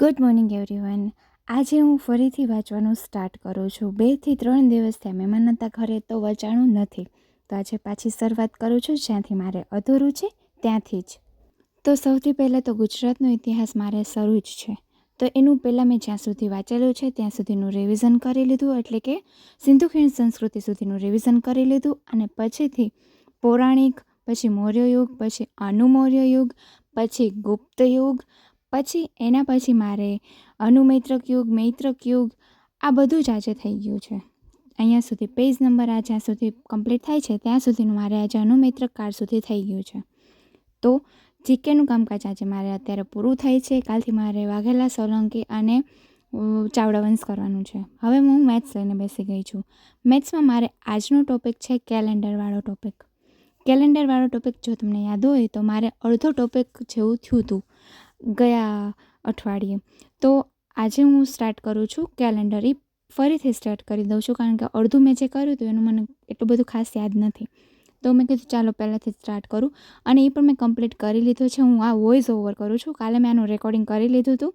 Good morning everyone આજે હું ફરીથી વાંચવાનું સ્ટાર્ટ કરું છું. બેથી ત્રણ દિવસ થયા મહેમાન હતા ઘરે તો વચાણું નથી. તો આજે પાછી શરૂઆત કરું છું, જ્યાંથી મારે અધૂરું છે, ત્યાંથી જ. તો સૌથી પહેલાં તો ગુજરાતનો ઇતિહાસ મારે શરૂ જ છે. તો એનું પહેલાં મેં જ્યાં સુધી વાંચેલું છે, ત્યાં સુધીનું રિવિઝન કરી લીધું, એટલે કે સિંધુ ખીણ સંસ્કૃતિ સુધીનું રિવિઝન કરી લીધું, અને પછીથી પૌરાણિક, પછી મૌર્ય યુગ પછી અનુમૌર્ય યુગ પછી ગુપ્ત યુગ પછી એના પછી મારે અનુમૈત્રક યુગ, મૈત્રક યુગ, આ બધું જ આજે થઈ ગયું છે. અહીંયા સુધી પેજ નંબર આ જ્યાં સુધી કમ્પ્લીટ થાય છે. ત્યાં સુધીનું મારે આજે અનુમૈત્રક કાળ સુધી થઈ ગયું છે. તો જીકેનું કામકાજ આજે મારે અત્યારે પૂરું થાય છે. કાલથી મારે વાઘેલા, સોલંકી અને ચાવડા વંશ કરવાનું છે. હવે હું મેથ્સ લઈને બેસી ગઈ છું. મેથ્સમાં મારે આજનો ટોપિક છે કેલેન્ડરવાળો ટોપિક. કેલેન્ડરવાળો ટોપિક જો તમને યાદ હોય તો મારે અડધો ટોપિક જેવું થયું હતું. ગયા અઠવાડિયે. તો આજે હું સ્ટાર્ટ કરું છું કેલેન્ડર એ ફરીથી સ્ટાર્ટ કરી દઉં છું કારણ કે અડધું મેં જે કર્યું હતું એનું મને એટલું બધું ખાસ યાદ નથી. તો મેં કીધું ચાલો પહેલાંથી સ્ટાર્ટ કરું. અને એ પણ મેં કમ્પ્લીટ કરી લીધો છે. હું આ વોઇસ ઓવર કરું છું. કાલે મેં આનું રેકોર્ડિંગ કરી લીધું હતું.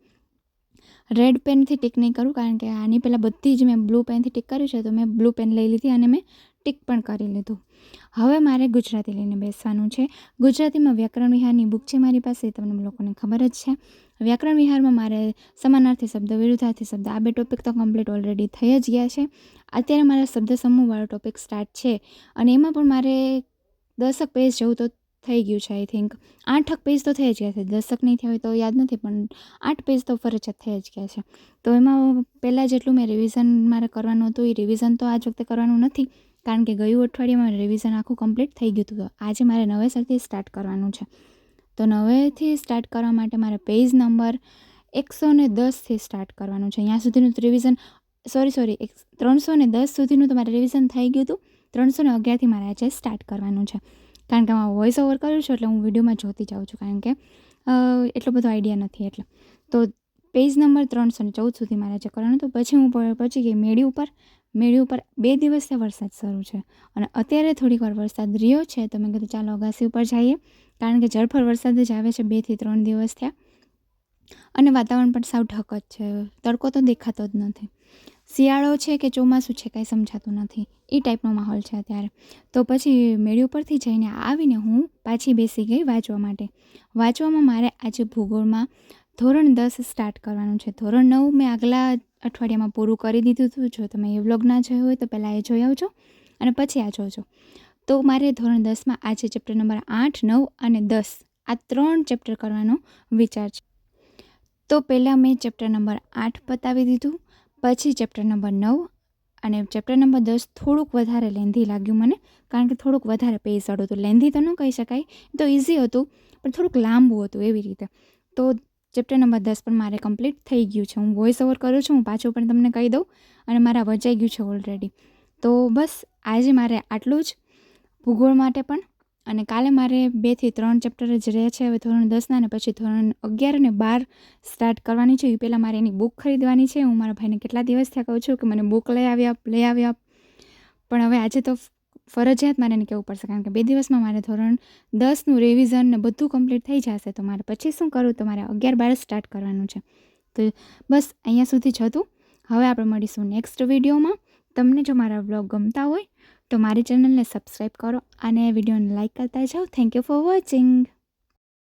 રેડ પેનથી ટીક નહીં કરું કારણ કે આની પહેલાં બધી જ મેં બ્લુ પેનથી ટીક કર્યું છે. તો મેં બ્લુ પેન લઈ લીધી અને મેં ટીક પણ કરી લીધું. હવે મારે ગુજરાતી લઈને બેસવાનું છે. ગુજરાતીમાં વ્યાકરણ વિહારની બુક છે મારી પાસે તમને લોકોને ખબર જ છે. વ્યાકરણ વિહારમાં મારે સમાનાર્થી શબ્દ, વિરુદ્ધાર્થી શબ્દ, આ બે ટોપિક તો કમ્પ્લીટ ઓલરેડી થઈ જ ગયા છે. અત્યારે મારા શબ્દ સમૂહવાળો ટોપિક સ્ટાર્ટ છે અને એમાં પણ મારે દસક પેજ જેવું તો થઈ ગયું છે આઈ થિંક આઠક પેજ તો થઈ જ ગયા છે. દસક નહીં થયા હોય તો યાદ નથી, પણ આઠ પેજ તો ફરજિયાત થઈ જ ગયા છે. તો એમાં પહેલાં જેટલું મેં રિવિઝન મારે કરવાનું હતું, એ રિવિઝન તો આજ વખતે કરવાનું નથી. કારણ કે ગયું અઠવાડિયામાં રિવિઝન આખું કમ્પ્લીટ થઈ ગયું હતું. આજે મારે નવેસરથી સ્ટાર્ટ કરવાનું છે. તો નવેથી સ્ટાર્ટ કરવા માટે મારે પેજ નંબર એકસો ને દસથી સ્ટાર્ટ કરવાનું છે. અહીંયા સુધીનું રિવિઝન સોરી સોરી એક ત્રણસો ને દસ સુધીનું તો મારે રિવિઝન થઈ ગયું હતું. ત્રણસો ને અગિયારથી મારે આજે સ્ટાર્ટ કરવાનું છે. કારણ કે હું વોઇસ ઓવર કરું છું એટલે હું વિડીયોમાં જોતી જાઉં છું. કારણ કે એટલો બધો આઈડિયા નથી એટલે. તો પેજ નંબર ત્રણસો ને ચૌદ સુધી મારે જે કરવાનું. હતું પછી હું પહોંચી ગઈ મેળી ઉપર મેળી ઉપર બે દિવસથી વરસાદ શરૂ છે. અને અત્યારે થોડીક વાર વરસાદ રહ્યો છે તો મેં કીધું ચાલો અગાસી ઉપર જઈએ. કારણ કે ઝડફર વરસાદ જ આવે છે બેથી ત્રણ દિવસ થયા. અને વાતાવરણ પણ સાવ ઢક જ છે. તડકો તો દેખાતો જ નથી. શિયાળો છે કે ચોમાસું છે કાંઈ સમજાતું નથી. એ ટાઈપનો માહોલ છે અત્યારે. તો પછી મેળી ઉપરથી જઈને આવીને હું પાછી બેસી ગઈ વાંચવા માટે. વાંચવામાં મારે આજે ભૂગોળમાં ધોરણ દસ સ્ટાર્ટ કરવાનું છે. ધોરણ નવ મેં આગલા અઠવાડિયામાં પૂરું કરી દીધું હતું. જો તમે એ વ્લોગ ના જોયો હોય તો પહેલાં એ જોઈ આવજો અને પછી આ જોજો. તો મારે ધોરણ દસમાં આજે ચેપ્ટર નંબર આઠ, નવ અને દસ આ ત્રણ ચેપ્ટર કરવાનો વિચાર છે. તો પહેલાં મેં ચેપ્ટર નંબર આઠ પતાવી દીધું, પછી ચેપ્ટર નંબર નવ અને ચેપ્ટર નંબર દસ થોડુંક વધારે લેન્ધી લાગ્યું મને, કારણ કે થોડુંક વધારે પેજ હતું. તો લેન્ધી તો ન કહી શકાય તો ઇઝી હતું, પણ થોડુંક લાંબુ હતું એવી રીતે. તો ચેપ્ટર નંબર દસ પણ મારે કમ્પ્લીટ થઈ ગયું છે. હું વોઇસ ઓવર કરું છું, હું પાછું પણ તમને કહી દઉં. અને મારા વચાઈ ગયું છે ઓલરેડી તો બસ, આજે મારે આટલું જ. ભૂગોળ માટે પણ. અને કાલે મારે બેથી ત્રણ ચેપ્ટર જ રહે છે. હવે ધોરણ દસના ને પછી ધોરણ અગિયાર અને બાર સ્ટાર્ટ કરવાની છે. એ પહેલાં મારે એની બુક ખરીદવાની છે. હું મારા ભાઈને કેટલા દિવસ થયા કહું છું કે મને બુક લઈ આવ્યા લઈ આવ્યા પણ હવે આજે તો ફરજિયાત મારે એને કહેવું પડશે, કારણ કે બે દિવસમાં મારે ધોરણ દસનું રિવિઝન ને બધું કમ્પ્લીટ થઈ જશે, તો મારે પછી શું કરવું તો મારે અગિયાર બાર સ્ટાર્ટ કરવાનું છે. તો બસ અહીંયા સુધી જ હતું. હવે આપણે મળીશું નેક્સ્ટ વિડીયોમાં. તમને જો મારા બ્લોગ ગમતા હોય, તો મારી ચેનલને સબસ્ક્રાઈબ કરો અને વિડીયોને લાઇક કરતા જાઓ. Thank you for watching